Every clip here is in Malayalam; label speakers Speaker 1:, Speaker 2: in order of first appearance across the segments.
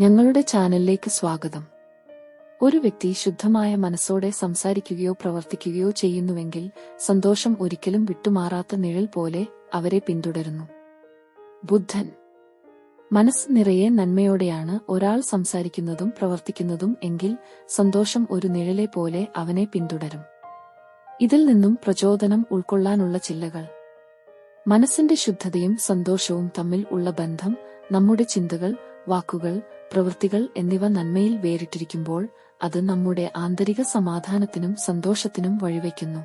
Speaker 1: ഞങ്ങളുടെ ചാനലിലേക്ക് സ്വാഗതം. ഒരു വ്യക്തി ശുദ്ധമായ മനസ്സോടെ സംസാരിക്കുകയോ പ്രവർത്തിക്കുകയോ ചെയ്യുന്നുവെങ്കിൽ സന്തോഷം ഒരിക്കലും വിട്ടുമാറാത്ത നിഴൽ പോലെ അവരെ പിന്തുടരുന്നു. ബുദ്ധൻ. മനസ്സ് നിറയെ നന്മയോടെയാണ് ഒരാൾ സംസാരിക്കുന്നതും പ്രവർത്തിക്കുന്നതും എങ്കിൽ സന്തോഷം ഒരു നിഴലെ പോലെ അവനെ പിന്തുടരും. ഇതിൽ നിന്നും പ്രചോദനം ഉൾക്കൊള്ളാനുള്ള ചില്ലകൾ. മനസ്സിന്റെ ശുദ്ധതയും സന്തോഷവും തമ്മിൽ ഉള്ള ബന്ധം നമ്മുടെ ചിന്തകൾ വാക്കുകൾ പ്രവൃത്തികൾ എന്നിവ നന്മയിൽ വേറിട്ടിരിക്കുമ്പോൾ അത് നമ്മുടെ ആന്തരിക സമാധാനത്തിനും സന്തോഷത്തിനും വഴിവെക്കുന്നു.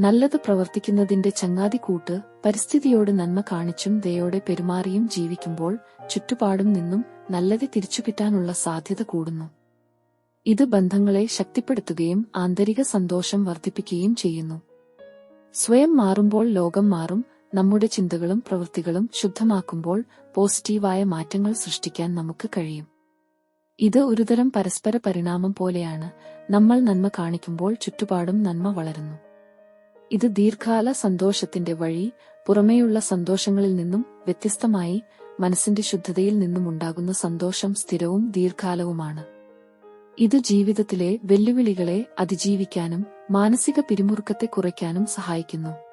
Speaker 1: നല്ലത് പ്രവർത്തിക്കുന്നതിന്റെ ചങ്ങാതി കൂട്ട് പരിസ്ഥിതിയോട് നന്മ കാണിച്ചും ദയോടെ പെരുമാറിയും ജീവിക്കുമ്പോൾ ചുറ്റുപാടും നിന്നും നല്ലത് തിരിച്ചുകിട്ടാനുള്ള സാധ്യത കൂടുന്നു. ഇത് ബന്ധങ്ങളെ ശക്തിപ്പെടുത്തുകയും ആന്തരിക സന്തോഷം വർദ്ധിപ്പിക്കുകയും ചെയ്യുന്നു. സ്വയം മാറുമ്പോൾ ലോകം മാറും നമ്മുടെ ചിന്തകളും പ്രവൃത്തികളും ശുദ്ധമാക്കുമ്പോൾ പോസിറ്റീവായ മാറ്റങ്ങൾ സൃഷ്ടിക്കാൻ നമുക്ക് കഴിയും. ഇത് ഒരുതരം പരസ്പര പരിണാമം പോലെയാണ് നമ്മൾ നന്മ കാണിക്കുമ്പോൾ ചുറ്റുപാടും നന്മ വളരുന്നു. ഇത് ദീർഘകാല സന്തോഷത്തിന്റെ വഴി പുറമേയുള്ള സന്തോഷങ്ങളിൽ നിന്നും വ്യത്യസ്തമായി മനസ്സിന്റെ ശുദ്ധതയിൽ നിന്നുമുണ്ടാകുന്ന സന്തോഷം സ്ഥിരവും ദീർഘകാലവുമാണ്. ഇത് ജീവിതത്തിലെ വെല്ലുവിളികളെ അതിജീവിക്കാനും മാനസിക പിരിമുറുക്കത്തെ കുറയ്ക്കാനും സഹായിക്കുന്നു.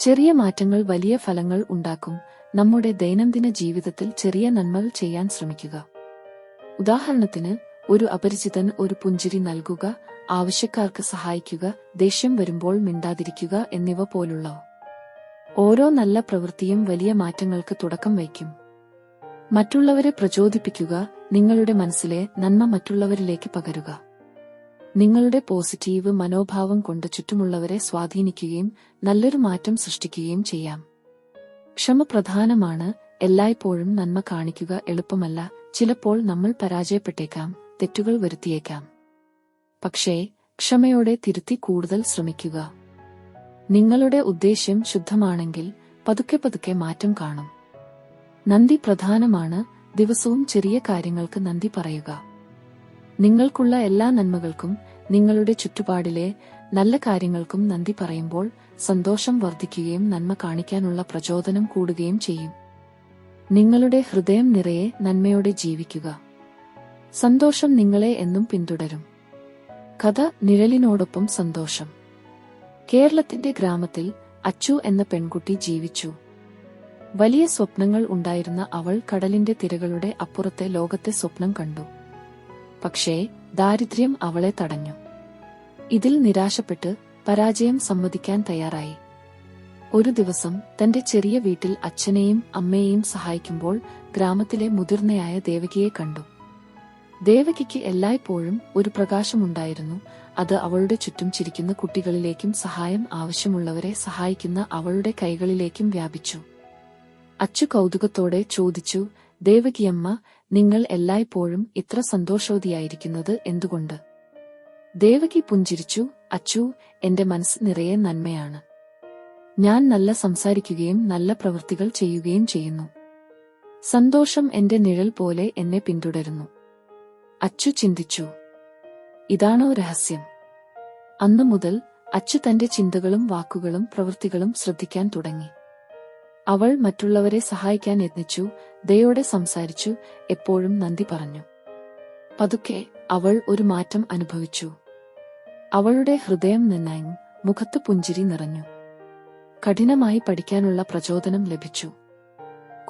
Speaker 1: ചെറിയ മാറ്റങ്ങൾ വലിയ ഫലങ്ങൾ ഉണ്ടാക്കും. നമ്മുടെ ദൈനംദിന ജീവിതത്തിൽ ചെറിയ നന്മകൾ ചെയ്യാൻ ശ്രമിക്കുക. ഉദാഹരണത്തിന് ഒരു അപരിചിതൻ ഒരു പുഞ്ചിരി നൽകുക ആവശ്യക്കാർക്ക് സഹായിക്കുക ദേഷ്യം വരുമ്പോൾ മിണ്ടാതിരിക്കുക എന്നിവ പോലുള്ള ഓരോ നല്ല പ്രവൃത്തിയും വലിയ മാറ്റങ്ങൾക്ക് തുടക്കം വയ്ക്കും. മറ്റുള്ളവരെ പ്രചോദിപ്പിക്കുക നിങ്ങളുടെ മനസ്സിലെ നന്മ മറ്റുള്ളവരിലേക്ക് പകരുക. നിങ്ങളുടെ പോസിറ്റീവ് മനോഭാവം കൊണ്ട് ചുറ്റുമുള്ളവരെ സ്വാധീനിക്കുകയും നല്ലൊരു മാറ്റം സൃഷ്ടിക്കുകയും ചെയ്യാം. ക്ഷമ പ്രധാനമാണ്. എല്ലായ്പ്പോഴും നന്മ കാണിക്കുക എളുപ്പമല്ല. ചിലപ്പോൾ നമ്മൾ പരാജയപ്പെട്ടേക്കാം തെറ്റുകൾ വരുത്തിയേക്കാം. പക്ഷേ ക്ഷമയോടെ തിരുത്തി കൂടുതൽ ശ്രമിക്കുക. നിങ്ങളുടെ ഉദ്ദേശ്യം ശുദ്ധമാണെങ്കിൽ പതുക്കെ പതുക്കെ മാറ്റം കാണും. നന്ദി പ്രധാനമാണ്. ദിവസവും ചെറിയ കാര്യങ്ങൾക്ക് നന്ദി പറയുക. നിങ്ങൾക്കുള്ള എല്ലാ നന്മകൾക്കും നിങ്ങളുടെ ചുറ്റുപാടിലെ നല്ല കാര്യങ്ങൾക്കും നന്ദി പറയുമ്പോൾ സന്തോഷം വർദ്ധിക്കുകയും നന്മ കാണിക്കാനുള്ള പ്രചോദനം കൂടുകയും ചെയ്യും. നിങ്ങളുടെ ഹൃദയം നിറയെ നന്മയോടെ ജീവിക്കുക. സന്തോഷം നിങ്ങളെ എന്നും പിന്തുടരും. കഥ നിഴലിനോടൊപ്പം സന്തോഷം. കേരളത്തിന്റെ ഗ്രാമത്തിൽ അച്ചു എന്ന പെൺകുട്ടി ജീവിച്ചു. വലിയ സ്വപ്നങ്ങൾ ഉണ്ടായിരുന്ന അവൾ കടലിന്റെ തിരകളുടെ അപ്പുറത്തെ ലോകത്തെ സ്വപ്നം കണ്ടു. പക്ഷേ ദാരിദ്ര്യം അവളെ തടഞ്ഞു. ഇതിൽ നിരാശപ്പെട്ട് പരാജയം സമ്മതിക്കാൻ തയ്യാറായി. ഒരു ദിവസം തന്റെ ചെറിയ വീട്ടിൽ അച്ഛനെയും അമ്മയെയും സഹായിക്കുമ്പോൾ ഗ്രാമത്തിലെ മുതിർന്നയായ ദേവകിയെ കണ്ടു. ദേവകിക്ക് എല്ലായ്പ്പോഴും ഒരു പ്രകാശമുണ്ടായിരുന്നു. അത് അവളുടെ ചുറ്റും ചിരിക്കുന്ന കുട്ടികളിലേക്കും സഹായം ആവശ്യമുള്ളവരെ സഹായിക്കുന്ന അവളുടെ കൈകളിലേക്കും വ്യാപിച്ചു. അച്ചു കൗതുകത്തോടെ ചോദിച്ചു ദേവകിയമ്മ നിങ്ങൾ എല്ലായ്പ്പോഴും ഇത്ര സന്തോഷവതിയായിരിക്കുന്നത് എന്തുകൊണ്ട്? ദേവകി പുഞ്ചിരിച്ചു അച്ചു എന്റെ മനസ്സ് നിറയെ നന്മയാണ്. ഞാൻ നല്ല സംസാരിക്കുകയും നല്ല പ്രവൃത്തികൾ ചെയ്യുകയും ചെയ്യുന്നു. സന്തോഷം എന്റെ നിഴൽ പോലെ എന്നെ പിന്തുടരുന്നു അച്ചു ചിന്തിച്ചു. ഇതാണോ രഹസ്യം അന്നു മുതൽ അച്ചു തന്റെ ചിന്തകളും വാക്കുകളും പ്രവൃത്തികളും ശ്രദ്ധിക്കാൻ തുടങ്ങി. അവൾ മറ്റുള്ളവരെ സഹായിക്കാൻ യത്നിച്ചു ദയോടെ സംസാരിച്ചു എപ്പോഴും നന്ദി പറഞ്ഞു. പതുക്കെ അവൾ ഒരു മാറ്റം അനുഭവിച്ചു. അവളുടെ ഹൃദയം നിന്നായും മുഖത്ത് പുഞ്ചിരി നിറഞ്ഞു. കഠിനമായി പഠിക്കാനുള്ള പ്രചോദനം ലഭിച്ചു.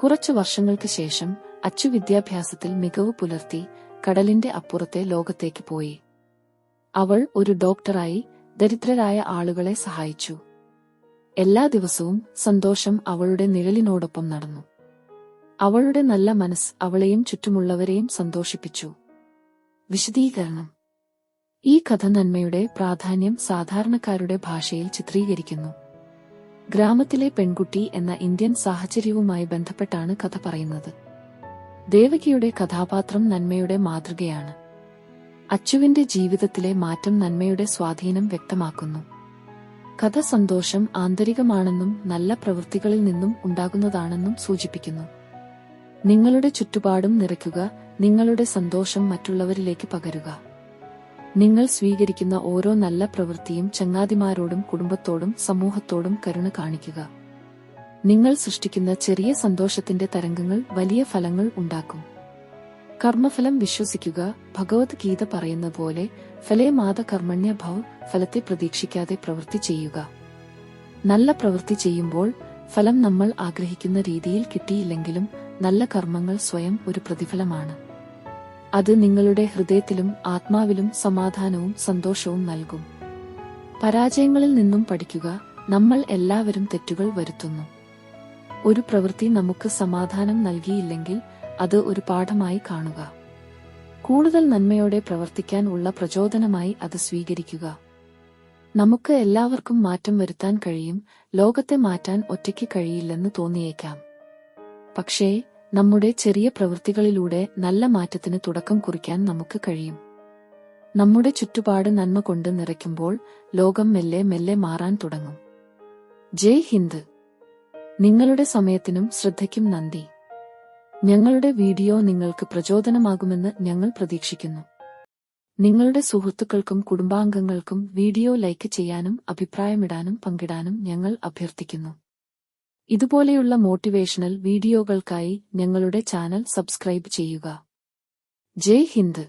Speaker 1: കുറച്ചു വർഷങ്ങൾക്ക് ശേഷം അച്ചു വിദ്യാഭ്യാസത്തിൽ മികവ് പുലർത്തി കടലിന്റെ അപ്പുറത്തെ ലോകത്തേക്ക് പോയി. അവൾ ഒരു ഡോക്ടറായി ദരിദ്രരായ ആളുകളെ സഹായിച്ചു. എല്ലാ ദിവസവും സന്തോഷം അവളുടെ നിഴലിനോടൊപ്പം നടന്നു. അവളുടെ നല്ല മനസ്സ് അവളെയും ചുറ്റുമുള്ളവരെയും സന്തോഷിപ്പിച്ചു. വിശദീകരണം. ഈ കഥ നന്മയുടെ പ്രാധാന്യം സാധാരണക്കാരുടെ ഭാഷയിൽ ചിത്രീകരിക്കുന്നു. ഗ്രാമത്തിലെ പെൺകുട്ടി എന്ന ഇന്ത്യൻ സാഹചര്യവുമായി ബന്ധപ്പെട്ടാണ് കഥ പറയുന്നത്. ദേവകിയുടെ കഥാപാത്രം നന്മയുടെ മാതൃകയാണ്. അച്ചുവിന്റെ ജീവിതത്തിലെ മാറ്റം നന്മയുടെ സ്വാധീനം വ്യക്തമാക്കുന്നു. കഥ സന്തോഷം ആന്തരികമാണെന്നും നല്ല പ്രവൃത്തികളിൽ നിന്നും ഉണ്ടാകുന്നതാണെന്നും സൂചിപ്പിക്കുന്നു. നിങ്ങളുടെ ചുറ്റുപാടും നിറയ്ക്കുക നിങ്ങളുടെ സന്തോഷം മറ്റുള്ളവരിലേക്ക് പകരുക. നിങ്ങൾ സ്വീകരിക്കുന്ന ഓരോ നല്ല പ്രവൃത്തിയും ചങ്ങാതിമാരോടും കുടുംബത്തോടും സമൂഹത്തോടും കരുണ കാണിക്കുക. നിങ്ങൾ സൃഷ്ടിക്കുന്ന ചെറിയ സന്തോഷത്തിന്റെ തരംഗങ്ങൾ വലിയ ഫലങ്ങൾ ഉണ്ടാക്കും. കർമ്മഫലം വിശ്വസിക്കുക ഭഗവത്ഗീത പറയുന്ന പോലെ ഫലേ മാത കർമ്മണ്യ ഭവ ഫലത്തെ പ്രതീക്ഷിക്കാതെ പ്രവൃത്തി ചെയ്യുക. നല്ല പ്രവൃത്തി ചെയ്യുമ്പോൾ ഫലം നമ്മൾ ആഗ്രഹിക്കുന്ന രീതിയിൽ കിട്ടിയില്ലെങ്കിലും നല്ല കർമ്മങ്ങൾ സ്വയം ഒരു പ്രതിഫലമാണ്. അത് നിങ്ങളുടെ ഹൃദയത്തിലും ആത്മാവിലും സമാധാനവും സന്തോഷവും നൽകും. പരാജയങ്ങളിൽ നിന്നും പഠിക്കുക നമ്മൾ എല്ലാവരും തെറ്റുകൾ വരുത്തുന്നു. ഒരു പ്രവൃത്തി നമുക്ക് സമാധാനം നൽകിയില്ലെങ്കിൽ അത് ഒരു പാഠമായി കാണുക. കൂടുതൽ നന്മയോടെ പ്രവർത്തിക്കാൻ ഉള്ള പ്രചോദനമായി അത് സ്വീകരിക്കുക. നമുക്ക് എല്ലാവർക്കും മാറ്റം വരുത്താൻ കഴിയും ലോകത്തെ മാറ്റാൻ ഒറ്റയ്ക്ക് കഴിയില്ലെന്ന് തോന്നിയേക്കാം. പക്ഷേ നമ്മുടെ ചെറിയ പ്രവൃത്തികളിലൂടെ നല്ല മാറ്റത്തിന് തുടക്കം കുറിക്കാൻ നമുക്ക് കഴിയും. നമ്മുടെ ചുറ്റുപാട് നന്മ കൊണ്ട് നിറയ്ക്കുമ്പോൾ ലോകം മെല്ലെ മെല്ലെ മാറാൻ തുടങ്ങും. ജയ് ഹിന്ദ്. നിങ്ങളുടെ സമയത്തിനും ശ്രദ്ധയ്ക്കും നന്ദി. ഞങ്ങളുടെ വീഡിയോ നിങ്ങൾക്ക് പ്രചോദനമാകുമെന്ന് ഞങ്ങൾ പ്രതീക്ഷിക്കുന്നു. നിങ്ങളുടെ സുഹൃത്തുക്കൾക്കും കുടുംബാംഗങ്ങൾക്കും വീഡിയോ ലൈക്ക് ചെയ്യാനും അഭിപ്രായമിടാനും പങ്കിടാനും ഞങ്ങൾ അഭ്യർത്ഥിക്കുന്നു. ഇതുപോലെയുള്ള മോട്ടിവേഷണൽ വീഡിയോകൾക്കായി ഞങ്ങളുടെ ചാനൽ സബ്സ്ക്രൈബ് ചെയ്യുക. ജയ് ഹിന്ദ്.